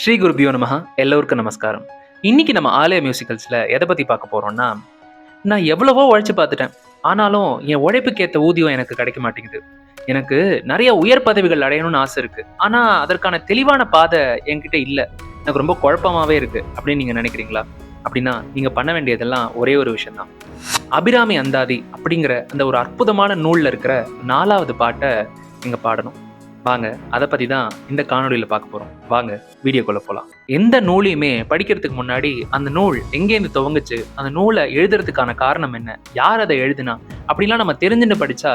ஸ்ரீ குருபியோ நமஹா எல்லோருக்கும் நமஸ்காரம். இன்னைக்கு நம்ம ஆலய மியூசிக்கல்ஸில் எதை பற்றி பார்க்க போகிறோம்னா நான் எவ்வளவோ உழைச்சி பார்த்துட்டேன். ஆனாலும் என் உழைப்புக்கு ஏற்ற ஊதியம் எனக்கு கிடைக்க மாட்டேங்குது. எனக்கு நிறைய உயர் பதவிகள் அடையணும்னு ஆசை இருக்கு. ஆனால் அதற்கான தெளிவான பாதை என்கிட்ட இல்லை. எனக்கு ரொம்ப குழப்பமாவே இருக்கு. அப்படின்னு நீங்கள் நினைக்கிறீங்களா? அப்படின்னா நீங்கள் பண்ண வேண்டியதெல்லாம் ஒரே ஒரு விஷயம்தான். அபிராமி அந்தாதி அப்படிங்கிற அந்த ஒரு அற்புதமான நூலில் இருக்கிற நாலாவது பாட்டை நீங்கள் பாடணும். வாங்க அதை பற்றி தான் இந்த காணொளியில் பார்க்க போகிறோம் வாங்க வீடியோக்குள்ளே போகலாம் எந்த நூலையுமே படிக்கிறதுக்கு முன்னாடி அந்த நூல் எங்கேருந்து துவங்குச்சு அந்த நூலை எழுதுறதுக்கான காரணம் என்ன யார் அதை எழுதுனா அப்படிலாம் நம்ம தெரிஞ்சுட்டு படித்தா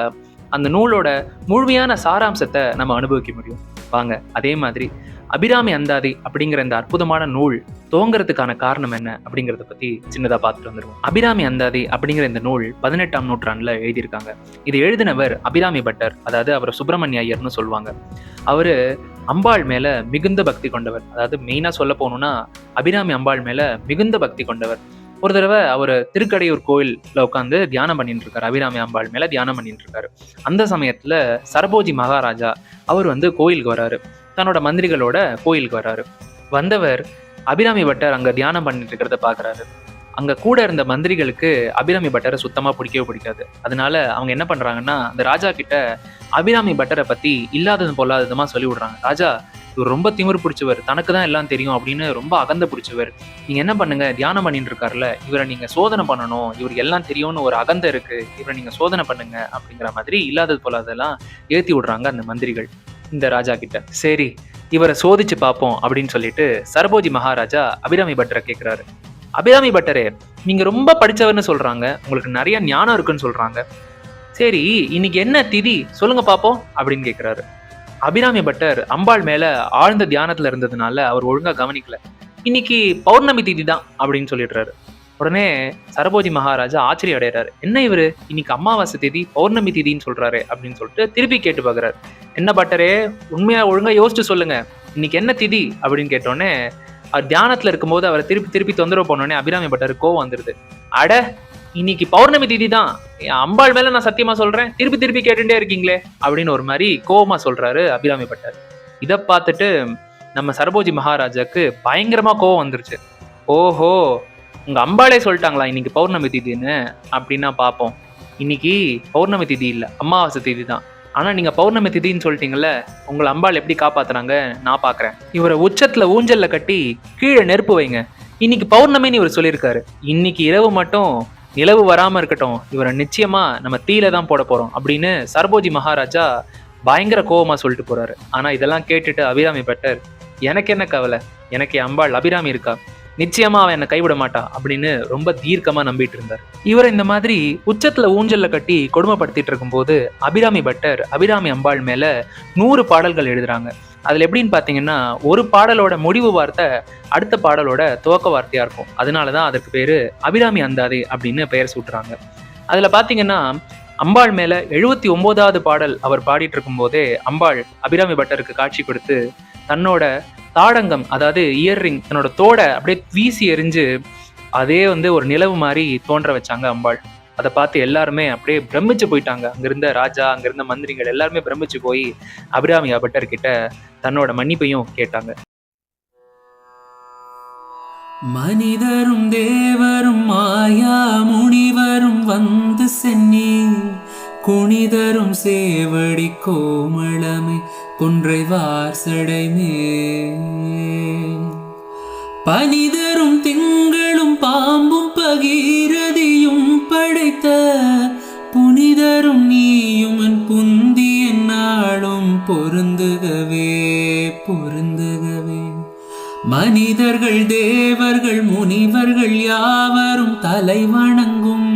அந்த நூலோட முழுமையான சாராம்சத்தை நம்ம அனுபவிக்க முடியும். வாங்க அதே மாதிரி அபிராமி அந்தாதி அப்படிங்கிற இந்த அற்புதமான நூல் துவங்குறதுக்கான காரணம் என்ன அப்படிங்கிறத பத்தி சின்னதா பார்த்துட்டு வந்துடுவோம் அபிராமி அந்தாதி அப்படிங்கிற இந்த நூல் பதினெட்டாம் நூற்றாண்டுல எழுதியிருக்காங்க. இது எழுதினவர் அபிராமி பட்டர் அதாவது அவரை சுப்பிரமணிய ஐயர்னு சொல்லுவாங்க. அவரு அம்பாள் மேல மிகுந்த பக்தி கொண்டவர். அதாவது மெயினா சொல்ல போகணும்னா அபிராமி அம்பாள் மேல மிகுந்த பக்தி கொண்டவர். ஒரு தடவை அவர் திருக்கடையூர் கோயிலில் உட்காந்து தியானம் பண்ணிட்டு இருக்காரு அபிராமி அம்பாள் மேலே தியானம் பண்ணிட்டு இருக்காரு அந்த சமயத்தில் சரபோஜி மகாராஜா அவர் வந்து கோயிலுக்கு வராரு. தன்னோட மந்திரிகளோட கோயிலுக்கு வராரு. வந்தவர் அபிராமி பட்டர் அங்கே தியானம் பண்ணிட்டு இருக்கிறத பாக்குறாரு. அங்கே கூட இருந்த மந்திரிகளுக்கு அபிராமி பட்டரை சுத்தமாக பிடிக்கவே பிடிக்காது. அதனால அவங்க என்ன பண்றாங்கன்னா அந்த ராஜா கிட்ட அபிராமி பட்டரை பற்றி இல்லாதது பொல்லாததுமா சொல்லி விடுறாங்க ராஜா இவர் ரொம்ப திமிரு பிடிச்சவர் தனக்கு தான் எல்லாம் தெரியும் அப்படின்னு ரொம்ப அகந்த பிடிச்சவர். நீங்க என்ன பண்ணுங்க? தியானம் பண்ணிட்டு இருக்காருல்ல இவரை நீங்க சோதனை பண்ணணும் இவருக்கு எல்லாம் தெரியும்னு ஒரு அகந்த இருக்கு இவரை நீங்க சோதனை பண்ணுங்க அப்படிங்கிற மாதிரி இல்லாதது போல அதெல்லாம் ஏத்தி விடுறாங்க அந்த மந்திரிகள் இந்த ராஜா கிட்ட. சரி இவரை சோதிச்சு பார்ப்போம் அப்படின்னு சொல்லிட்டு சரபோஜி மகாராஜா அபிராமி பட்டரை கேட்குறாரு அபிராமி பட்டரே நீங்க ரொம்ப படித்தவர்னு சொல்றாங்க உங்களுக்கு நிறைய ஞானம் இருக்குன்னு சொல்றாங்க. சரி இன்னைக்கு என்ன திதி? சொல்லுங்க பாப்போம் அப்படின்னு கேட்குறாரு அபிராமி பட்டர் அம்பாள் மேல ஆழ்ந்த தியானத்துல இருந்ததுனால அவர் ஒழுங்கா கவனிக்கல. இன்னைக்கு பௌர்ணமி திதி தான் அப்படின்னு சொல்லிடுறாரு. உடனே சரபோஜி மகாராஜா ஆச்சரிய அடைகிறாரு என்ன இவரு? இன்னைக்கு அமாவாசை தேதி பௌர்ணமி திதின்னு சொல்றாரு அப்படின்னு சொல்லிட்டு திருப்பி கேட்டு பார்க்குறாரு என்ன பட்டரே? உண்மையா ஒழுங்கா யோசிச்சு சொல்லுங்க. இன்னைக்கு என்ன திதி? அப்படின்னு கேட்டோடனே அவர் தியானத்துல இருக்கும்போது அவரை திருப்பி திருப்பி தொந்தரவு பண்ணோடனே அபிராமி பட்டர் கோவம் வந்துருது. அட இன்னைக்கு பௌர்ணமி திதி தான் அம்பாள் மேல நான் சத்தியமா சொல்றேன். திருப்பி திருப்பி கேட்டுட்டே இருக்கீங்களே. அப்படின்னு ஒரு மாதிரி கோவமா சொல்றாரு அபிராமி பட்டர். இதை பார்த்துட்டு நம்ம சரபோஜி மகாராஜாக்கு பயங்கரமா கோவம் வந்துருச்சு. ஓஹோ உங்க அம்பாளே சொல்லிட்டாங்களா இன்னைக்கு பௌர்ணமி திதின்னு? அப்படின்னா பார்ப்போம். இன்னைக்கு பௌர்ணமி திதி இல்லை அமாவாசை திதி தான் ஆனால் நீங்கள் பௌர்ணமி திதின்னு சொல்லிட்டீங்கல்ல உங்களை அம்பாள் எப்படி காப்பாத்துறாங்க? நான் பார்க்குறேன் இவரை உச்சத்தில் ஊஞ்சலில் கட்டி கீழே நெருப்பு வைங்க. இன்னைக்கு பௌர்ணமின்னு இவர் சொல்லியிருக்காரு. இன்னைக்கு இரவு மட்டும் நிலவு வராமல் இருக்கட்டும் இவரை நிச்சயமாக நம்ம தீல தான் போட போகிறோம் அப்படின்னு சர்போஜி மகாராஜா பயங்கர கோபமாக சொல்லிட்டு போகிறாரு ஆனால் இதெல்லாம் கேட்டுட்டு அபிராமி பட்டர் எனக்கு என்ன கவலை? எனக்கு என் அம்பாள் அபிராமி இருக்கா? நிச்சயமா அவன் என்னை கைவிட மாட்டா அப்படின்னு ரொம்ப தீர்க்கமா நம்பிட்டு இருந்தார். இவர் இந்த மாதிரி உச்சத்துல ஊஞ்சல்ல கட்டி கொடுமைப்படுத்திட்டு இருக்கும்போது அபிராமி பட்டர் அபிராமி அம்பாள் மேல நூறு பாடல்கள் எழுதுறாங்க. அதுல எப்படின்னு பாத்தீங்கன்னா ஒரு பாடலோட முடிவு வார்த்தை அடுத்த பாடலோட துவக்க வார்த்தையா இருக்கும். அதனாலதான் அதற்கு பேரு அபிராமி அந்தாதி அப்படின்னு பெயர் சூட்டுறாங்க. அதுல பாத்தீங்கன்னா அம்பாள் மேல எழுபத்தி ஒன்பதாவது பாடல் அவர் பாடிட்டு இருக்கும் போதே அம்பாள் அபிராமி பட்டருக்கு காட்சி கொடுத்து தன்னோட தாடங்கம் அதாவது இயர்ரிங் தன்னோட தோடை அப்படியே வீசி எரிஞ்சு அதே வந்து ஒரு நிலவு மாதிரி தோன்ற வச்சாங்க அம்பாள். அதை பார்த்து எல்லாருமே அப்படியே பிரமிச்சு போயிட்டாங்க. அங்கிருந்த ராஜா அங்கிருந்த மந்திரிகள் எல்லாருமே பிரமிச்சு போய் அபிராமியா பட்டர் கிட்ட தன்னோட மன்னிப்பையும் கேட்டாங்க. மனிதரும் தேவரும் மாயா முனிவரும் வந்து சென்னி குனிதரும் சேவடி கோமளமே குன்றை வார்சடைமே பனிதரும் திங்களும் பாம்பும் பகீரதியும் படைத்த புனிதரும் நீயும் என் புந்தி நாளும் பொருந்துகவே பொருந்துகவே. மனிதர்கள் தேவர்கள் முனிவர்கள் யாவரும் தலை வணங்கும்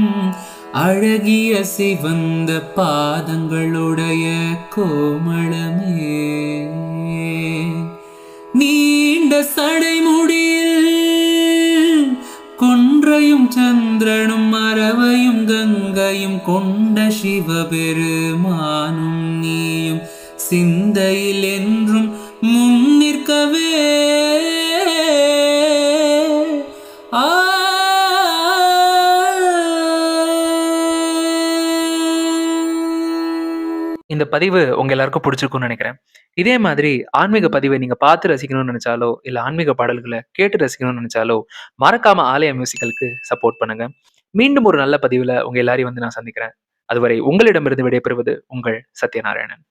அழகிய சிவந்த பாதங்களுடைய கோமளமே. நீண்ட சடைமுடியில் கொன்றையும் சந்திரனும் மரவையும் கங்கையும் கொண்ட சிவபெருமானும் நீயும் சிந்தையில் என்றும் முன்னிற்கவே இந்த பதிவு உங்க எல்லாருக்கும் பிடிச்சிருக்கும்னு நினைக்கிறேன். இதே மாதிரி ஆன்மீக பதிவை நீங்க பார்த்து ரசிக்கணும்னு நினைச்சாலோ, இல்ல ஆன்மீக பாடல்களை கேட்டு ரசிக்கணும்னு நினைச்சாலோ, மறக்காம ஆலய மியூசிக்கலுக்கு சப்போர்ட் பண்ணுங்க. மீண்டும் ஒரு நல்ல பதிவுல உங்க எல்லாரையும் வந்து நான் சந்திக்கிறேன். அதுவரை உங்களிடமிருந்து விடைபெறுவது உங்கள் சத்யநாராயணன்.